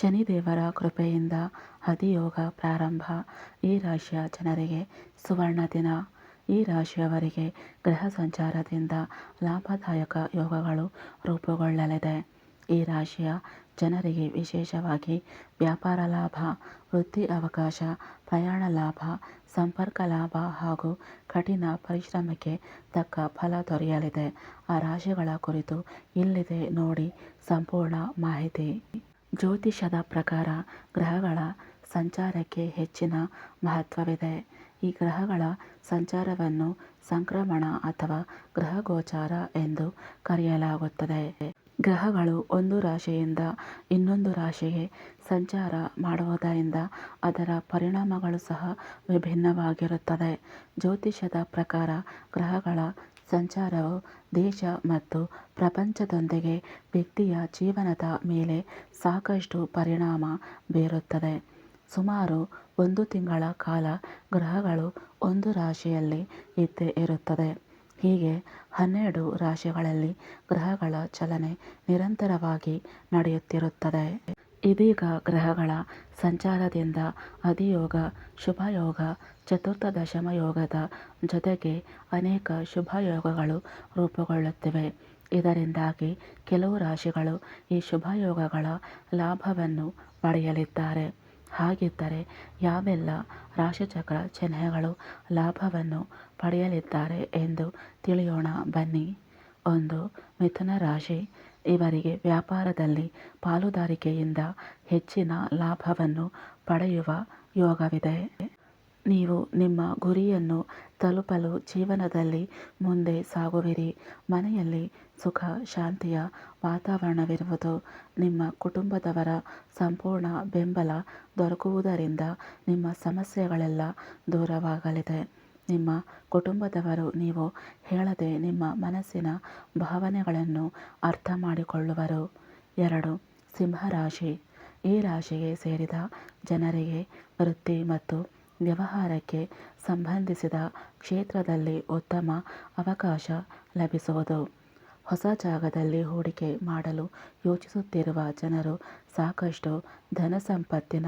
ಶನಿದೇವರ ಕೃಪೆಯಿಂದ ಹದಿಯೋಗ ಪ್ರಾರಂಭ. ಈ ರಾಶಿಯ ಜನರಿಗೆ ಸುವರ್ಣ ದಿನ. ಈ ರಾಶಿಯವರಿಗೆ ಗ್ರಹ ಸಂಚಾರದಿಂದ ಲಾಭದಾಯಕ ಯೋಗಗಳು ರೂಪುಗೊಳ್ಳಲಿದೆ. ಈ ರಾಶಿಯ ಜನರಿಗೆ ವಿಶೇಷವಾಗಿ ವ್ಯಾಪಾರ ಲಾಭ, ವೃತ್ತಿ ಅವಕಾಶ, ಪ್ರಯಾಣ ಲಾಭ, ಸಂಪರ್ಕ ಲಾಭ ಹಾಗೂ ಕಠಿಣ ಪರಿಶ್ರಮಕ್ಕೆ ತಕ್ಕ ಫಲ ದೊರೆಯಲಿದೆ. ಆ ರಾಶಿಗಳ ಕುರಿತು ಇಲ್ಲಿದೆ ನೋಡಿ ಸಂಪೂರ್ಣ ಮಾಹಿತಿ. ಜ್ಯೋತಿಷದ ಪ್ರಕಾರ ಗ್ರಹಗಳ ಸಂಚಾರಕ್ಕೆ ಹೆಚ್ಚಿನ ಮಹತ್ವವಿದೆ. ಈ ಗ್ರಹಗಳ ಸಂಚಾರವನ್ನು ಸಂಕ್ರಮಣ ಅಥವಾ ಗ್ರಹಗೋಚಾರ ಎಂದು ಕರೆಯಲಾಗುತ್ತದೆ. ಗ್ರಹಗಳು ಒಂದು ರಾಶಿಯಿಂದ ಇನ್ನೊಂದು ರಾಶಿಗೆ ಸಂಚಾರ ಮಾಡುವುದರಿಂದ ಅದರ ಪರಿಣಾಮಗಳು ಸಹ ವಿಭಿನ್ನವಾಗಿರುತ್ತದೆ. ಜ್ಯೋತಿಷದ ಪ್ರಕಾರ ಗ್ರಹಗಳ ಸಂಚಾರವು ದೇಶ ಮತ್ತು ಪ್ರಪಂಚದೊಂದಿಗೆ ವ್ಯಕ್ತಿಯ ಜೀವನದ ಮೇಲೆ ಸಾಕಷ್ಟು ಪರಿಣಾಮ ಬೀರುತ್ತದೆ. ಸುಮಾರು ಒಂದು ತಿಂಗಳ ಕಾಲ ಗ್ರಹಗಳು ಒಂದು ರಾಶಿಯಲ್ಲಿ ಇದ್ದೇ ಇರುತ್ತದೆ. ಹೀಗೆ ಹನ್ನೆರಡು ರಾಶಿಗಳಲ್ಲಿ ಗ್ರಹಗಳ ಚಲನೆ ನಿರಂತರವಾಗಿ ನಡೆಯುತ್ತಿರುತ್ತದೆ. ಇದೀಗ ಗ್ರಹಗಳ ಸಂಚಾರದಿಂದ ಅಧಿಯೋಗ, ಶುಭಯೋಗ, ಚತುರ್ಥ ದಶಮ ಯೋಗದ ಜೊತೆಗೆ ಅನೇಕ ಶುಭಯೋಗಗಳು ರೂಪುಗೊಳ್ಳುತ್ತಿವೆ. ಇದರಿಂದಾಗಿ ಕೆಲವು ರಾಶಿಗಳು ಈ ಶುಭಯೋಗಗಳ ಲಾಭವನ್ನು ಪಡೆಯಲಿದ್ದಾರೆ. ಹಾಗಿದ್ದರೆ ಯಾವೆಲ್ಲ ರಾಶಿಚಕ್ರ ಚಿಹ್ನೆಗಳು ಲಾಭವನ್ನು ಪಡೆಯಲಿದ್ದಾರೆ ಎಂದು ತಿಳಿಯೋಣ ಬನ್ನಿ. ಒಂದು, ಮಿಥುನ ರಾಶಿ. ಇವರಿಗೆ ವ್ಯಾಪಾರದಲ್ಲಿ ಪಾಲುದಾರಿಕೆಯಿಂದ ಹೆಚ್ಚಿನ ಲಾಭವನ್ನು ಪಡೆಯುವ ಯೋಗವಿದೆ. ನೀವು ನಿಮ್ಮ ಗುರಿಯನ್ನು ತಲುಪಲು ಜೀವನದಲ್ಲಿ ಮುಂದೆ ಸಾಗುವಿರಿ. ಮನೆಯಲ್ಲಿ ಸುಖ, ಶಾಂತಿಯ ವಾತಾವರಣವಿರುವುದು ನಿಮ್ಮ ಕುಟುಂಬದವರ ಸಂಪೂರ್ಣ ಬೆಂಬಲ ದೊರಕುವುದರಿಂದ ನಿಮ್ಮ ಸಮಸ್ಯೆಗಳೆಲ್ಲ ದೂರವಾಗಲಿದೆ. ನಿಮ್ಮ ಕುಟುಂಬದವರು ನೀವು ಹೇಳದೆ ನಿಮ್ಮ ಮನಸ್ಸಿನ ಭಾವನೆಗಳನ್ನು ಅರ್ಥ ಮಾಡಿಕೊಳ್ಳುವರು. ಎರಡು, ಸಿಂಹರಾಶಿ. ಈ ರಾಶಿಗೆ ಸೇರಿದ ಜನರಿಗೆ ವೃತ್ತಿ ಮತ್ತು ವ್ಯವಹಾರಕ್ಕೆ ಸಂಬಂಧಿಸಿದ ಕ್ಷೇತ್ರದಲ್ಲಿ ಉತ್ತಮ ಅವಕಾಶ ಲಭಿಸುವುದು. ಹೊಸ ಜಾಗದಲ್ಲಿ ಹೂಡಿಕೆ ಮಾಡಲು ಯೋಚಿಸುತ್ತಿರುವ ಜನರು ಸಾಕಷ್ಟು ಧನ ಸಂಪತ್ತಿನ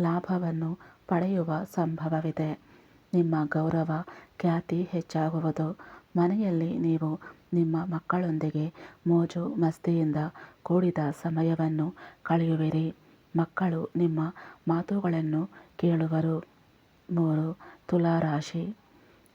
ಲಾಭವನ್ನು ಪಡೆಯುವ ಸಂಭವವಿದೆ. ನಿಮ್ಮ ಗೌರವ, ಖ್ಯಾತಿ ಹೆಚ್ಚಾಗುವುದು. ಮನೆಯಲ್ಲಿ ನೀವು ನಿಮ್ಮ ಮಕ್ಕಳೊಂದಿಗೆ ಮೋಜು ಮಸ್ತಿಯಿಂದ ಕೂಡಿದ ಸಮಯವನ್ನು ಕಳೆಯುವಿರಿ. ಮಕ್ಕಳು ನಿಮ್ಮ ಮಾತುಗಳನ್ನು ಕೇಳುವರು. ಮೂರು, ತುಲಾರಾಶಿ.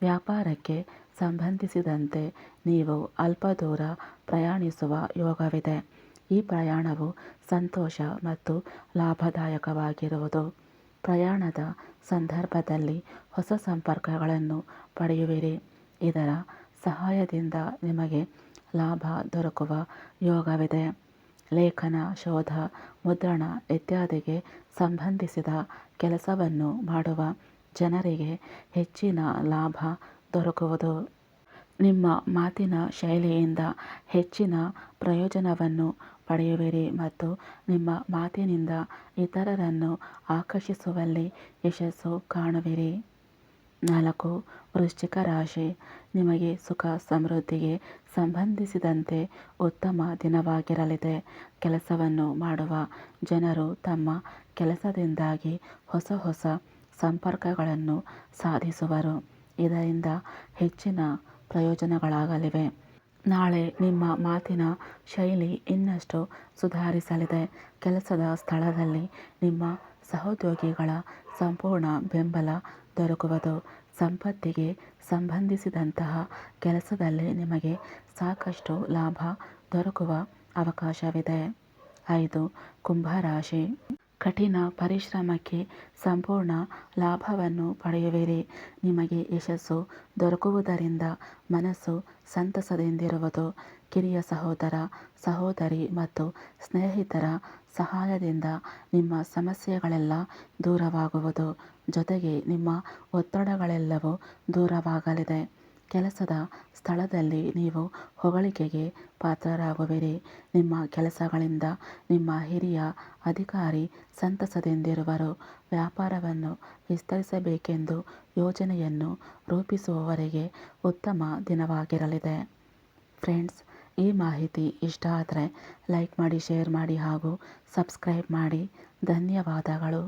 ವ್ಯಾಪಾರಕ್ಕೆ ಸಂಬಂಧಿಸಿದಂತೆ ನೀವು ಅಲ್ಪ ದೂರ ಪ್ರಯಾಣಿಸುವ ಯೋಗವಿದೆ. ಈ ಪ್ರಯಾಣವು ಸಂತೋಷ ಮತ್ತು ಲಾಭದಾಯಕವಾಗಿರುವುದು. ಪ್ರಯಾಣದ ಸಂದರ್ಭದಲ್ಲಿ ಹೊಸ ಸಂಪರ್ಕಗಳನ್ನು ಪಡೆಯುವಿರಿ. ಇದರ ಸಹಾಯದಿಂದ ನಿಮಗೆ ಲಾಭ ದೊರಕುವ ಯೋಗವಿದೆ. ಲೇಖನ, ಶೋಧ, ಮುದ್ರಣ ಇತ್ಯಾದಿಗೆ ಸಂಬಂಧಿಸಿದ ಕೆಲಸವನ್ನು ಮಾಡುವ ಜನರಿಗೆ ಹೆಚ್ಚಿನ ಲಾಭ ದೊರಕುವುದು. ನಿಮ್ಮ ಮಾತಿನ ಶೈಲಿಯಿಂದ ಹೆಚ್ಚಿನ ಪ್ರಯೋಜನವನ್ನು ಪಡೆಯುವಿರಿ ಮತ್ತು ನಿಮ್ಮ ಮಾತಿನಿಂದ ಇತರರನ್ನು ಆಕರ್ಷಿಸುವಲ್ಲಿ ಯಶಸ್ಸು ಕಾಣುವಿರಿ. ನಾಲ್ಕು, ವೃಶ್ಚಿಕ ರಾಶಿ. ನಿಮಗೆ ಸುಖ ಸಮೃದ್ಧಿಗೆ ಸಂಬಂಧಿಸಿದಂತೆ ಉತ್ತಮ ದಿನವಾಗಿರಲಿದೆ. ಕೆಲಸವನ್ನು ಮಾಡುವ ಜನರು ತಮ್ಮ ಕೆಲಸದಿಂದಾಗಿ ಹೊಸ ಹೊಸ ಸಂಪರ್ಕಗಳನ್ನು ಸಾಧಿಸುವರು. ಇದರಿಂದ ಹೆಚ್ಚಿನ ಪ್ರಯೋಜನಗಳಾಗಲಿವೆ. ನಾಳೆ ನಿಮ್ಮ ಮಾತಿನ ಶೈಲಿ ಇನ್ನಷ್ಟು ಸುಧಾರಿಸಲಿದೆ. ಕೆಲಸದ ಸ್ಥಳದಲ್ಲಿ ನಿಮ್ಮ ಸಹೋದ್ಯೋಗಿಗಳ ಸಂಪೂರ್ಣ ಬೆಂಬಲ ದೊರಕುವುದು, ಸಂಪತ್ತಿಗೆ ಸಂಬಂಧಿಸಿದಂತಹ ಕೆಲಸದಲ್ಲಿ ನಿಮಗೆ ಸಾಕಷ್ಟು ಲಾಭ ದೊರಕುವ ಅವಕಾಶವಿದೆ. ಐದು ಕುಂಭರಾಶಿ ಕಠಿಣ ಪರಿಶ್ರಮಕ್ಕೆ ಸಂಪೂರ್ಣ ಲಾಭವನ್ನು ಪಡೆಯುವಿರಿ. ನಿಮಗೆ ಯಶಸ್ಸು ದೊರಕುವುದರಿಂದ ಮನಸ್ಸು ಸಂತಸದಿಂದಿರುವುದು. ಕಿರಿಯ ಸಹೋದರ, ಸಹೋದರಿ ಮತ್ತು ಸ್ನೇಹಿತರ ಸಹಾಯದಿಂದ ನಿಮ್ಮ ಸಮಸ್ಯೆಗಳೆಲ್ಲ ದೂರವಾಗುವುದು. ಜೊತೆಗೆ ನಿಮ್ಮ ಒತ್ತಡಗಳೆಲ್ಲವೂ ದೂರವಾಗಲಿದೆ. ಕೆಲಸದ ಸ್ಥಳದಲ್ಲಿ ನೀವು ಹೊಗಳಿಕೆಗೆ ಪಾತ್ರರಾಗುವಿರಿ. ನಿಮ್ಮ ಕೆಲಸಗಳಿಂದ ನಿಮ್ಮ ಹಿರಿಯ ಅಧಿಕಾರಿ ಸಂತಸದಿಂದಿರುವರು. ವ್ಯಾಪಾರವನ್ನು ವಿಸ್ತರಿಸಬೇಕೆಂದು ಯೋಜನೆಯನ್ನು ರೂಪಿಸುವವರಿಗೆ ಉತ್ತಮ ದಿನವಾಗಿರಲಿದೆ. ಫ್ರೆಂಡ್ಸ್, ಈ ಮಾಹಿತಿ ಇಷ್ಟ ಆದರೆ ಲೈಕ್ ಮಾಡಿ, ಶೇರ್ ಮಾಡಿ ಹಾಗೂ ಸಬ್ಸ್ಕ್ರೈಬ್ ಮಾಡಿ. ಧನ್ಯವಾದಗಳು.